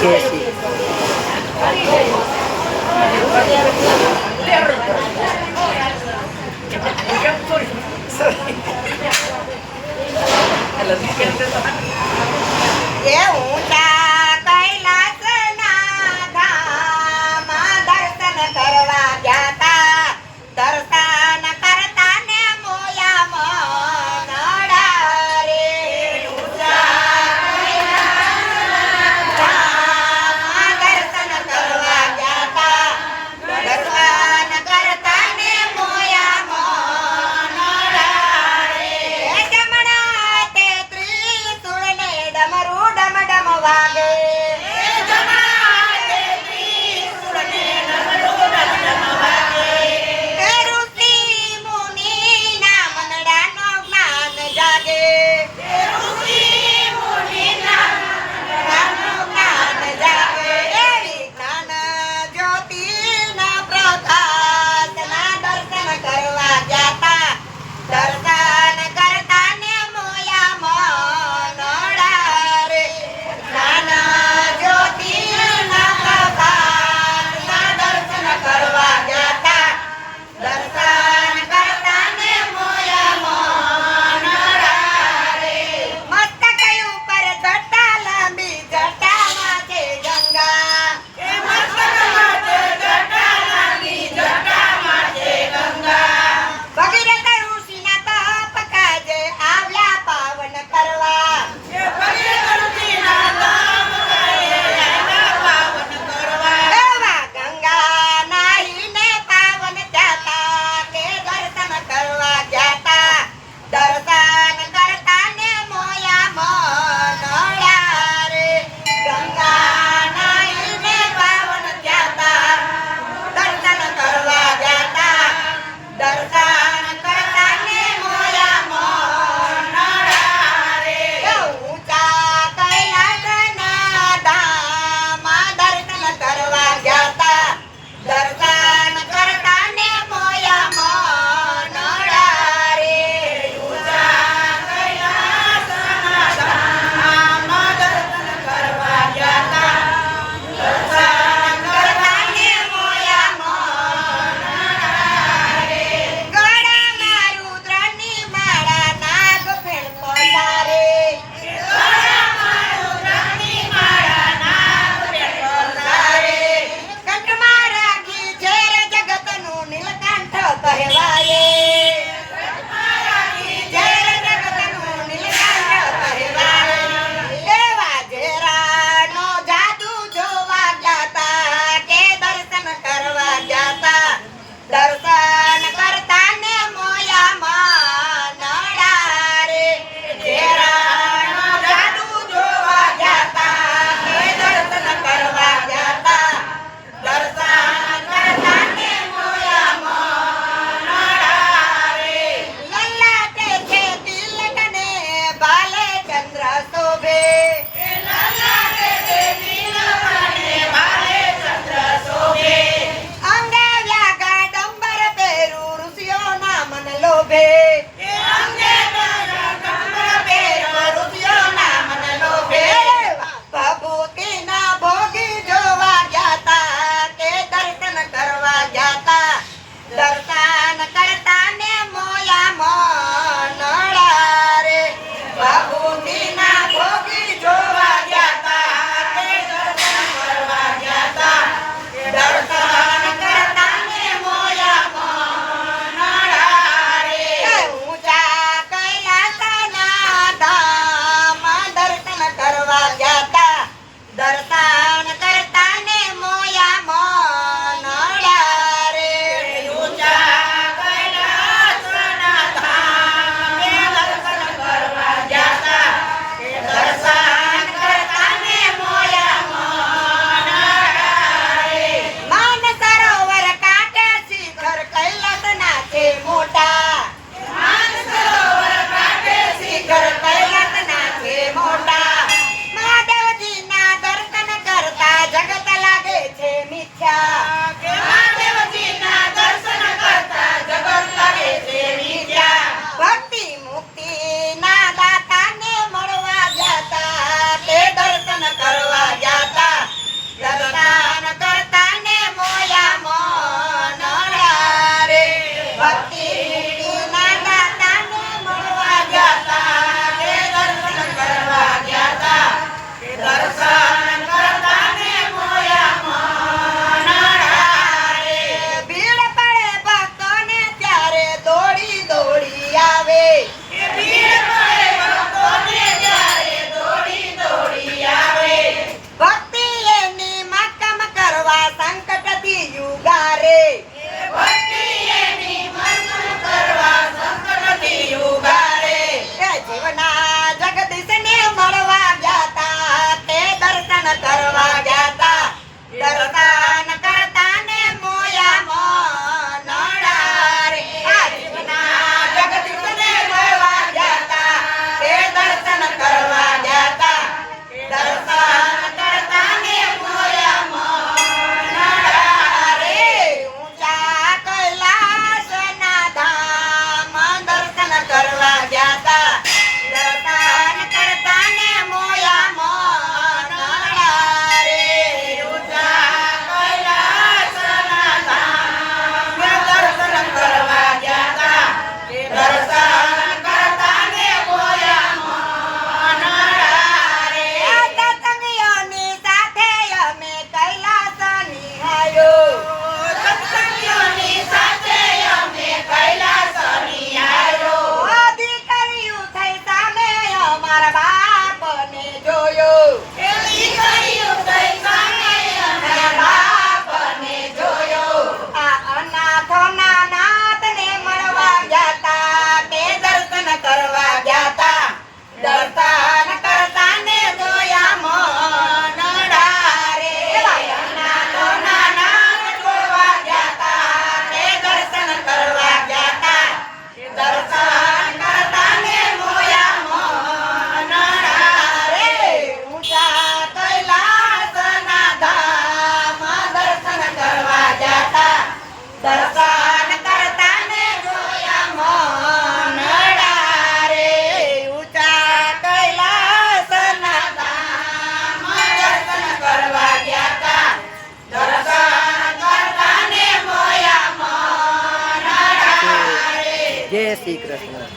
Sí. Yeah. Joyo દર્શન કરતા ને જોયા મન ડારે. ઊંચા કૈલાસના દર્શન કરવા દર્શન કરતા ને જોયા જય શ્રી કૃષ્ણ.